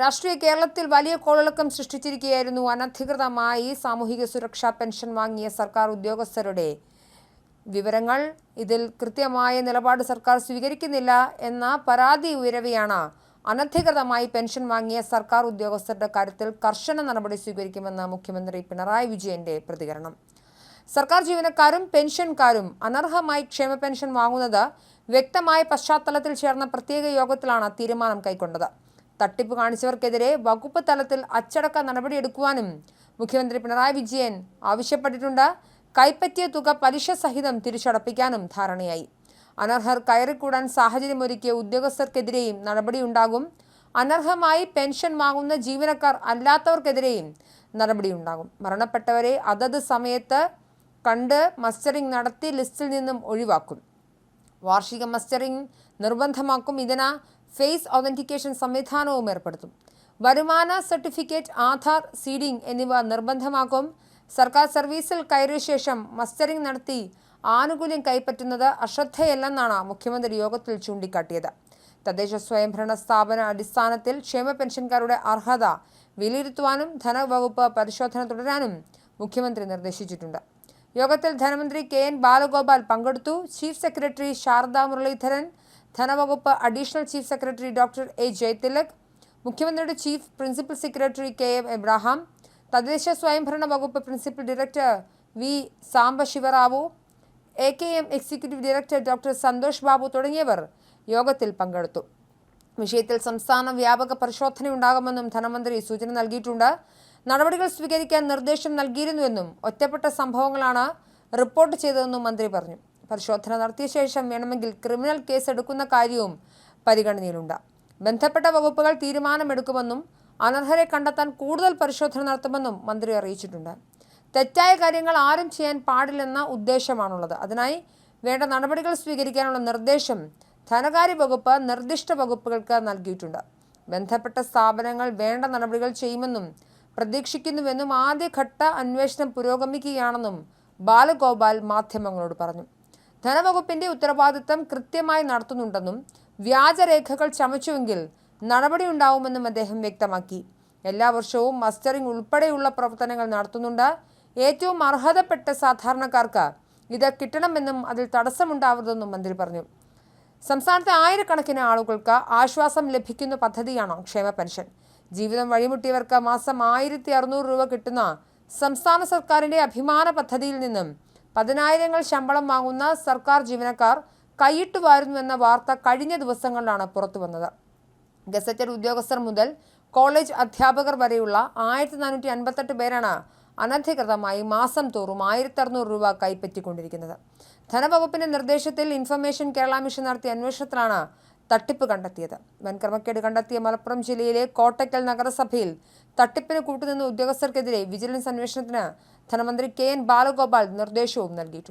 രാഷ്ട്രീയ കേരളത്തിൽ വലിയ കോളിളക്കം സൃഷ്ടിച്ചിരിക്കുകയായിരുന്നു. അനധികൃതമായി സാമൂഹിക സുരക്ഷാ പെൻഷൻ വാങ്ങിയ സർക്കാർ ഉദ്യോഗസ്ഥരുടെ വിവരങ്ങൾ. ഇതിൽ കൃത്യമായ നിലപാട് സർക്കാർ സ്വീകരിക്കുന്നില്ല എന്ന പരാതി ഉയരവെയാണ് അനധികൃതമായി പെൻഷൻ വാങ്ങിയ സർക്കാർ ഉദ്യോഗസ്ഥരുടെ കാര്യത്തിൽ കർശന നടപടി സ്വീകരിക്കുമെന്ന് മുഖ്യമന്ത്രി പിണറായി വിജയന്റെ പ്രതികരണം. സർക്കാർ ജീവനക്കാരും പെൻഷൻകാരും അനർഹമായി ക്ഷേമ പെൻഷൻ വാങ്ങുന്നത് വ്യക്തമായ പശ്ചാത്തലത്തിൽ ചേർന്ന പ്രത്യേക യോഗത്തിലാണ് തീരുമാനം കൈക്കൊണ്ടത്. തട്ടിപ്പ് കാണിച്ചവർക്കെതിരെ വകുപ്പ് തലത്തിൽ അച്ചടക്ക നടപടിയെടുക്കുവാനും മുഖ്യമന്ത്രി പിണറായി വിജയൻ ആവശ്യപ്പെട്ടിട്ടുണ്ട്. കൈപ്പറ്റിയ തുക പലിശ സഹിതം തിരിച്ചടപ്പിക്കാനും ധാരണയായി. അനർഹർ കയറിക്കൂടാൻ സാഹചര്യമൊരുക്കിയ ഉദ്യോഗസ്ഥർക്കെതിരെയും നടപടിയുണ്ടാകും. അനർഹമായി പെൻഷൻ വാങ്ങുന്ന ജീവനക്കാർ അല്ലാത്തവർക്കെതിരെയും നടപടിയുണ്ടാകും. മരണപ്പെട്ടവരെ അതത് സമയത്ത് കണ്ട് മസ്റ്ററിംഗ് നടത്തി ലിസ്റ്റിൽ നിന്നും ഒഴിവാക്കും. വാർഷിക മസ്റ്ററിംഗ് നിർബന്ധമാക്കും. ഇതിന് ഫേസ് ഒതന്റിക്കേഷൻ സംവിധാനവും ഏർപ്പെടുത്തും. വരുമാന സർട്ടിഫിക്കറ്റ് ആധാർ സീഡിംഗ് എന്നിവ നിർബന്ധമാക്കും. സർക്കാർ സർവീസിൽ കയറിയ ശേഷം മസ്റ്ററിംഗ് നടത്തി ആനുകൂല്യം കൈപ്പറ്റുന്നത് അശ്രദ്ധയല്ലെന്നാണ് മുഖ്യമന്ത്രി യോഗത്തിൽ ചൂണ്ടിക്കാട്ടിയത്. തദ്ദേശ സ്വയംഭരണ സ്ഥാപന അടിസ്ഥാനത്തിൽ ക്ഷേമ പെൻഷൻകാരുടെ അർഹത വിലയിരുത്തുവാനും ധനവകുപ്പ് പരിശോധന തുടരാനും മുഖ്യമന്ത്രി നിർദ്ദേശിച്ചിട്ടുണ്ട്. യോഗത്തിൽ ധനമന്ത്രി കെ എൻ ബാലഗോപാൽ പങ്കെടുത്തു. Chief secretary Saradha Muraleedharan ധനവകുപ്പ് additional chief secretary doctor A Jaithilak മുഖ്യമന്ത്രിയുടെ chief principal secretary K M Abraham തദ്ദേശ സ്വയംഭരണ വകുപ്പ് principal director V Sambasivarao A K M executive director doctor Santhosh Babu തുടങ്ങിയവർ യോഗത്തിൽ പങ്കെടുത്തു. വിഷയത്തിൽ സംസ്ഥാന വ്യാപക പരിശോധനയുണ്ടാകുമെന്നും ധനമന്ത്രി സൂചന നൽകിയിട്ടുണ്ട്. നടപടികൾ സ്വീകരിക്കാൻ നിർദ്ദേശം നൽകിയിരുന്നുവെന്നും ഒറ്റപ്പെട്ട സംഭവങ്ങളാണ് റിപ്പോർട്ട് ചെയ്തതെന്നും മന്ത്രി പറഞ്ഞു. പരിശോധന നടത്തിയ ശേഷം വേണമെങ്കിൽ ക്രിമിനൽ കേസ് എടുക്കുന്ന കാര്യവും പരിഗണനയിലുണ്ട്. ബന്ധപ്പെട്ട വകുപ്പുകൾ തീരുമാനമെടുക്കുമെന്നും അനർഹരെ കണ്ടെത്താൻ കൂടുതൽ പരിശോധന നടത്തുമെന്നും മന്ത്രി അറിയിച്ചിട്ടുണ്ട്. തെറ്റായ കാര്യങ്ങൾ ആരും ചെയ്യാൻ പാടില്ലെന്ന ഉദ്ദേശമാണുള്ളത്. അതിനായി വേണ്ട നടപടികൾ സ്വീകരിക്കാനുള്ള നിർദ്ദേശം ധനകാര്യ വകുപ്പ് നിർദ്ദിഷ്ട വകുപ്പുകൾക്ക് നൽകിയിട്ടുണ്ട്. ബന്ധപ്പെട്ട സ്ഥാപനങ്ങൾ വേണ്ട നടപടികൾ ചെയ്യുമെന്നും പ്രതീക്ഷിക്കുന്നുവെന്നും ആദ്യഘട്ട അന്വേഷണം പുരോഗമിക്കുകയാണെന്നും ബാലഗോപാൽ മാധ്യമങ്ങളോട് പറഞ്ഞു. ധനവകുപ്പിന്റെ ഉത്തരവാദിത്തം കൃത്യമായി നടത്തുന്നുണ്ടെന്നും വ്യാജരേഖകൾ ചമച്ചുവെങ്കിൽ നടപടിയുണ്ടാവുമെന്നും അദ്ദേഹം വ്യക്തമാക്കി. എല്ലാ വർഷവും മസ്റ്ററിംഗ് ഉൾപ്പെടെയുള്ള പ്രവർത്തനങ്ങൾ നടത്തുന്നുണ്ട്. ഏറ്റവും അർഹതപ്പെട്ട സാധാരണക്കാർക്ക് ഇത് കിട്ടണമെന്നും അതിൽ തടസ്സമുണ്ടാവരുതെന്നും മന്ത്രി പറഞ്ഞു. സംസ്ഥാനത്തെ ആയിരക്കണക്കിന് ആളുകൾക്ക് ആശ്വാസം ലഭിക്കുന്ന പദ്ധതിയാണ് ക്ഷേമ പെൻഷൻ. ജീവിതം വഴിമുട്ടിയവർക്ക് മാസം ആയിരത്തി അറുന്നൂറ് രൂപ കിട്ടുന്ന സംസ്ഥാന സർക്കാരിന്റെ അഭിമാന പദ്ധതിയിൽ നിന്നും പതിനായിരങ്ങൾ ശമ്പളം വാങ്ങുന്ന സർക്കാർ ജീവനക്കാർ കൈയിട്ട് വാരുന്നുവെന്ന വാർത്ത കഴിഞ്ഞ ദിവസങ്ങളിലാണ് പുറത്തു വന്നത്. ഗസറ്റഡ് ഉദ്യോഗസ്ഥർ മുതൽ കോളേജ് അധ്യാപകർ വരെയുള്ള ആയിരത്തി നാനൂറ്റി അൻപത്തെട്ട് പേരാണ് അനധികൃതമായി മാസം തോറും ആയിരത്തി അറുന്നൂറ് രൂപ കൈപ്പറ്റിക്കൊണ്ടിരിക്കുന്നത്. ധനവകുപ്പിന്റെ നിർദ്ദേശത്തിൽ ഇൻഫർമേഷൻ കേരള മിഷൻ നടത്തിയ അന്വേഷണത്തിലാണ് തട്ടിപ്പ് കണ്ടെത്തിയത്. വൻക്രമക്കേട് കണ്ടെത്തിയ മലപ്പുറം ജില്ലയിലെ കോട്ടയ്ക്കൽ നഗരസഭയിൽ തട്ടിപ്പിന് കൂട്ടുനിന്ന ഉദ്യോഗസ്ഥർക്കെതിരെ വിജിലൻസ് അന്വേഷണത്തിന് ധനമന്ത്രി കെ എൻ ബാലഗോപാൽ നിർദ്ദേശവും നൽകിയിട്ടുണ്ട്.